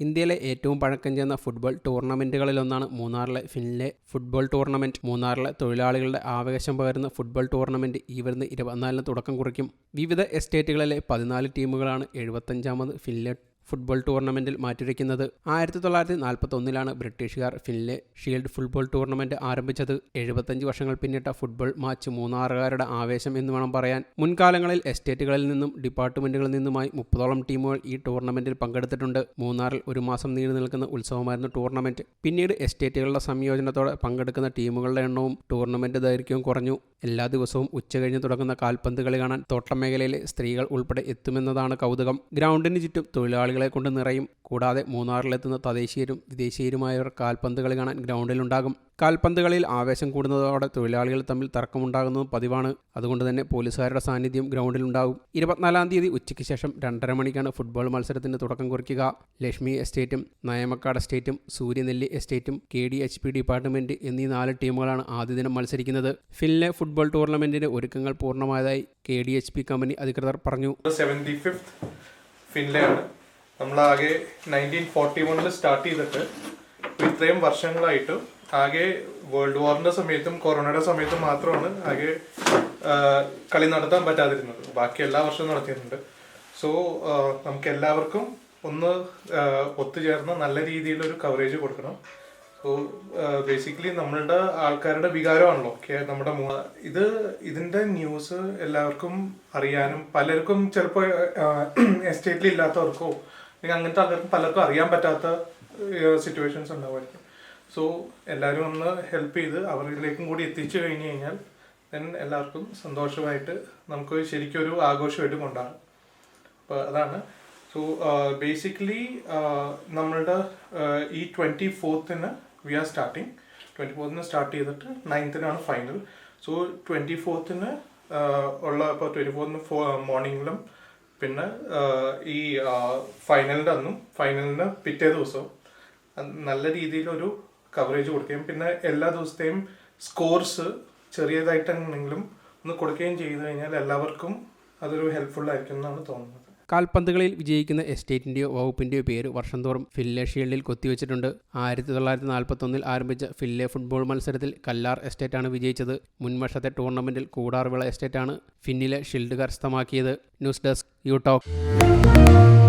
ഇന്ത്യയിലെ ഏറ്റവും പഴക്കം ചെന്ന ഫുട്ബോൾ ടൂർണമെന്റുകളിലൊന്നാണ് മൂന്നാറിലെ ഫിൻലെ ഫുട്ബോൾ ടൂർണമെന്റ് മൂന്നാറിലെ തൊഴിലാളികളുടെ ആവേശം പകരുന്ന ഫുട്ബോൾ ടൂർണമെന്റ് ഈ വരുന്ന ഇരുപത്തിനാലിന് തുടക്കം കുറിക്കും. വിവിധ എസ്റ്റേറ്റുകളിലെ പതിനാല് ടീമുകളാണ് എഴുപത്തഞ്ചാമത് ഫിൻലെ ഫുട്ബോൾ ടൂർണമെന്റിൽ മാറ്റിവെക്കുന്നത്. ആയിരത്തി തൊള്ളായിരത്തി നാൽപ്പത്തി ഒന്നിലാണ് ബ്രിട്ടീഷുകാർ ഫിനിലെ ഷീൽഡ് ഫുട്ബോൾ ടൂർണമെന്റ് ആരംഭിച്ചത്. എഴുപത്തഞ്ച് വർഷങ്ങൾ പിന്നിട്ട ഫുട്ബോൾ മാച്ച് മൂന്നാറുകാരുടെ ആവേശം എന്ന് വേണം പറയാൻ. മുൻകാലങ്ങളിൽ എസ്റ്റേറ്റുകളിൽ നിന്നും ഡിപ്പാർട്ട്മെന്റുകളിൽ നിന്നുമായി മുപ്പതോളം ടീമുകൾ ഈ ടൂർണമെന്റിൽ പങ്കെടുത്തിട്ടുണ്ട്. മൂന്നാറിൽ ഒരു മാസം നീണ്ടു നിൽക്കുന്ന ഉത്സവമായിരുന്നു ടൂർണമെന്റ്. പിന്നീട് എസ്റ്റേറ്റുകളുടെ സംയോജനത്തോടെ പങ്കെടുക്കുന്ന ടീമുകളുടെ എണ്ണവും ടൂർണമെന്റ് ദൈർഘ്യവും കുറഞ്ഞു. എല്ലാ ദിവസവും ഉച്ചകഴിഞ്ഞ് തുടങ്ങുന്ന കാൽപന്ത് കളി കാണാൻ തോട്ടം മേഖലയിലെ സ്ത്രീകൾ ഉൾപ്പെടെ എത്തുമെന്നതാണ് കൗതുകം. ഗ്രൗണ്ടിന് ചുറ്റും തൊഴിലാളികളെ കൊണ്ട് നിറയും. കൂടാതെ മൂന്നാറിലെത്തുന്ന തദ്ദേശീയരും വിദേശീയരുമായവർ കാൽപന്ത് കളി കാണാൻ ഗ്രൗണ്ടിലുണ്ടാകും. കാൽപന്ത് കളിയിൽ ആവേശം കൂടുന്നതോടെ തൊഴിലാളികൾ തമ്മിൽ തർക്കമുണ്ടാകുന്നതും പതിവാണ്. അതുകൊണ്ട് തന്നെ പോലീസുകാരുടെ സാന്നിധ്യം ഗ്രൗണ്ടിലുണ്ടാകും. ഇരുപത്തിനാലാം തീയതി ഉച്ചയ്ക്ക് ശേഷം രണ്ടര മണിക്കാണ് ഫുട്ബോൾ മത്സരത്തിന് തുടക്കം കുറിക്കുക. ലക്ഷ്മി എസ്റ്റേറ്റും നയമക്കാട് എസ്റ്റേറ്റും Suryanelli എസ്റ്റേറ്റും K D H P department എന്നീ നാല് ടീമുകളാണ് ആദ്യ ദിനം മത്സരിക്കുന്നത്. ഫിൻലെ ഫുട്ബോൾ ടൂർണമെന്റിന്റെ ഒരുക്കങ്ങൾ പൂർണമായതായി K D H P company അധികൃതർ പറഞ്ഞു. ഫിൻലയാണ് നമ്മളാകെ നയന്റീൻ ഫോർട്ടി വണ്ണിൽ സ്റ്റാർട്ട് ചെയ്തിട്ട് ഇത്രയും വർഷങ്ങളായിട്ട് ആകെ വേൾഡ് വാറിന്റെ സമയത്തും കൊറോണയുടെ സമയത്തും മാത്രമാണ് ആകെ കളി നടത്താൻ പറ്റാതിരുന്നത്. ബാക്കി എല്ലാ വർഷവും നടത്തിയിട്ടുണ്ട്. സോ നമുക്ക് എല്ലാവർക്കും ഒന്ന് ഒത്തുചേർന്ന് നല്ല രീതിയിലൊരു കവറേജ് കൊടുക്കണം. സോ ബേസിക്കലി നമ്മളുടെ ആൾക്കാരുടെ വികാരമാണല്ലോ. നമ്മുടെ ഇത് ഇതിന്റെ ന്യൂസ് എല്ലാവർക്കും അറിയാനും പലർക്കും ചിലപ്പോൾ എസ്റ്റേറ്റിൽ ഇല്ലാത്തവർക്കോ അല്ലെങ്കിൽ അങ്ങനത്തെ ആൾക്കാർക്ക് പലർക്കും അറിയാൻ പറ്റാത്ത സിറ്റുവേഷൻസ് ഉണ്ടാവുമായിരിക്കും. സോ എല്ലാവരും ഒന്ന് ഹെൽപ്പ് ചെയ്ത് അവരിലേക്കും കൂടി എത്തിച്ചു കഴിഞ്ഞു കഴിഞ്ഞാൽ ദെൻ എല്ലാവർക്കും സന്തോഷമായിട്ട് നമുക്ക് ശരിക്കും ഒരു ആഘോഷമായിട്ട് കൊണ്ടാണ് അപ്പോൾ അതാണ്. സോ ബേസിക്കലി നമ്മളുടെ ഈ ട്വന്റി ഫോർത്തിന് വി ആർ സ്റ്റാർട്ടിങ് ട്വന്റി ഫോർത്തിന് സ്റ്റാർട്ട് ചെയ്തിട്ട് നയൻത്തിനാണ് ഫൈനൽ സോ ട്വന്റി ഫോർത്തിന് ഉള്ള ഇപ്പോൾ ട്വന്റി ഫോർത്തിന് മോർണിംഗിലും പിന്നെ ഈ ഫൈനലിന്റെ അന്നും ഫൈനലിന് പിറ്റേ ദിവസവും നല്ല രീതിയിലൊരു കവറേജ് കൊടുക്കുകയും പിന്നെ എല്ലാ ദിവസത്തെയും സ്കോർസ് ചെറിയതായിട്ടാണെങ്കിലും ഒന്ന് കൊടുക്കുകയും ചെയ്തു കഴിഞ്ഞാൽ എല്ലാവർക്കും അതൊരു ഹെൽപ്ഫുൾ ആയിരിക്കും എന്നാണ് തോന്നുന്നത്. കാൽപന്തുകളിൽ വിജയിക്കുന്ന എസ്റ്റേറ്റിന്റെയോ വകുപ്പിന്റെയോ പേര് വർഷം തോറും ഫില്ലെ ഷീൽഡിൽ കൊത്തിവെച്ചിട്ടുണ്ട്. ആയിരത്തി തൊള്ളായിരത്തി നാൽപ്പത്തൊന്നിൽ ആരംഭിച്ച ഫില്ലെ ഫുട്ബോൾ മത്സരത്തിൽ കല്ലാർ എസ്റ്റേറ്റാണ് വിജയിച്ചത്. മുൻവർഷത്തെ ടൂർണമെന്റിൽ കൂടാർവിള എസ്റ്റേറ്റാണ് ഫിന്നിലെ ഷീൽഡ് കരസ്ഥമാക്കിയത്. News desk you talk.